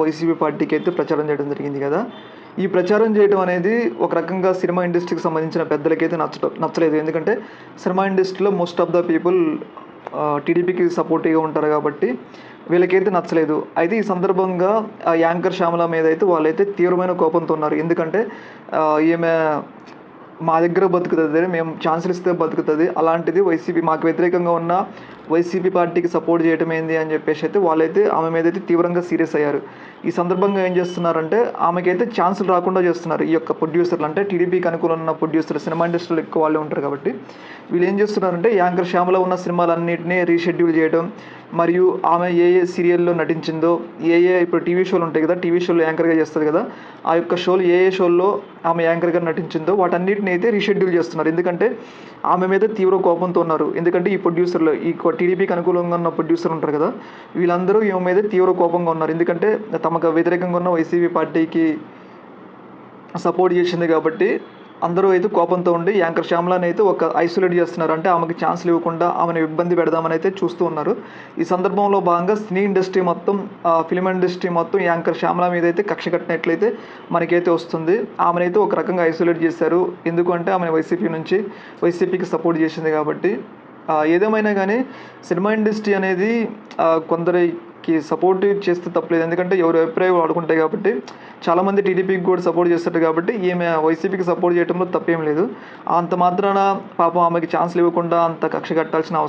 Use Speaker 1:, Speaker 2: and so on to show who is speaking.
Speaker 1: YCP పార్టీకి అయితే ప్రచారం చేయడం జరిగింది కదా. ఈ ప్రచారం చేయడం అనేది ఒక రకంగా సినిమా ఇండస్ట్రీకి సంబంధించిన పెద్దలకైతే నచ్చడం నచ్చలేదు. ఎందుకంటే సినిమా ఇండస్ట్రీలో మోస్ట్ ఆఫ్ ద పీపుల్ టీడీపీకి సపోర్టివ్గా ఉంటారు కాబట్టి వీళ్ళకైతే నచ్చలేదు. అయితే ఈ సందర్భంగా ఆ యాంకర్ శ్యామల మీద అయితే వాళ్ళైతే తీవ్రమైన కోపంతో ఉన్నారు. ఎందుకంటే ఈమె మా దగ్గర బతుకుతుంది మేము ఛాన్సులు ఇస్తే బతుకుతుంది. అలాంటిది వైసీపీ మాకు వ్యతిరేకంగా ఉన్న వైసీపీ పార్టీకి సపోర్ట్ చేయటం ఏంది అని చెప్పేసి అయితే వాళ్ళైతే ఆమె మీద అయితే తీవ్రంగా సీరియస్ అయ్యారు. ఈ సందర్భంగా ఏం చేస్తున్నారంటే ఆమెకైతే ఛాన్సులు రాకుండా చేస్తున్నారు. ఈ యొక్క ప్రొడ్యూసర్లు అంటే టీడీపీకి అనుకూలంగా ఉన్న ప్రొడ్యూసర్లు సినిమా ఇండస్ట్రీలో ఎక్కువ వాళ్ళే ఉంటారు కాబట్టి వీళ్ళు ఏం చేస్తున్నారంటే యాంకర్ శ్యామలో ఉన్న సినిమాలన్నింటినీ రీషెడ్యూల్ చేయడం మరియు ఆమె ఏ ఏ సీరియల్లో నటించిందో ఏ ఏ ఇప్పుడు టీవీ షోలు ఉంటాయి కదా టీవీ షోలో యాంకర్గా చేస్తుంది కదా ఆ యొక్క షోలు ఏ ఏ షోల్లో ఆమె యాంకర్గా నటించిందో వాటన్నిటిని అయితే రీషెడ్యూల్ చేస్తున్నారు. ఎందుకంటే ఆమె మీద తీవ్ర కోపంతో ఉన్నారు. ఎందుకంటే ఈ ప్రొడ్యూసర్లు ఈ టీడీపీకి అనుకూలంగా ఉన్న ప్రొడ్యూసర్ ఉంటారు కదా వీళ్ళందరూ ఈమె మీద తీవ్ర కోపంగా ఉన్నారు. ఎందుకంటే తమకు వ్యతిరేకంగా ఉన్న వైసీపీ పార్టీకి సపోర్ట్ చేసింది కాబట్టి అందరూ అయితే కోపంతో ఉండి యాంకర్ శ్యామలాని అయితే ఒక ఐసోలేట్ చేస్తున్నారు. అంటే ఆమెకి ఛాన్స్ ఇవ్వకుండా ఆమెను ఇబ్బంది పెడదామని అయితే చూస్తూ ఉన్నారు. ఈ సందర్భంలో భాగంగా సినీ ఇండస్ట్రీ మొత్తం ఫిలిం ఇండస్ట్రీ మొత్తం యాంకర్ శ్యామల మీద అయితే కక్ష కట్టినట్లయితే మనకైతే వస్తుంది. ఆమెనైతే ఒక రకంగా ఐసోలేట్ చేశారు. ఎందుకంటే ఆమె వైసీపీ నుంచి వైసీపీకి సపోర్ట్ చేసింది కాబట్టి. ఏదేమైనా కానీ సినిమా ఇండస్ట్రీ అనేది కొందరి కి సపోర్ట్ చేస్తే తప్పలేదు. ఎందుకంటే ఎవరు అభిప్రాయం వాడుకుంటాయి కాబట్టి చాలామంది టీడీపీకి కూడా సపోర్ట్ చేస్తారు కాబట్టి ఈమె వైసీపీకి సపోర్ట్ చేయడంలో తప్పేం లేదు. అంత మాత్రాన పాపం ఆమెకి ఛాన్స్లు ఇవ్వకుండా అంత కక్ష కట్టాల్సిన అవసరం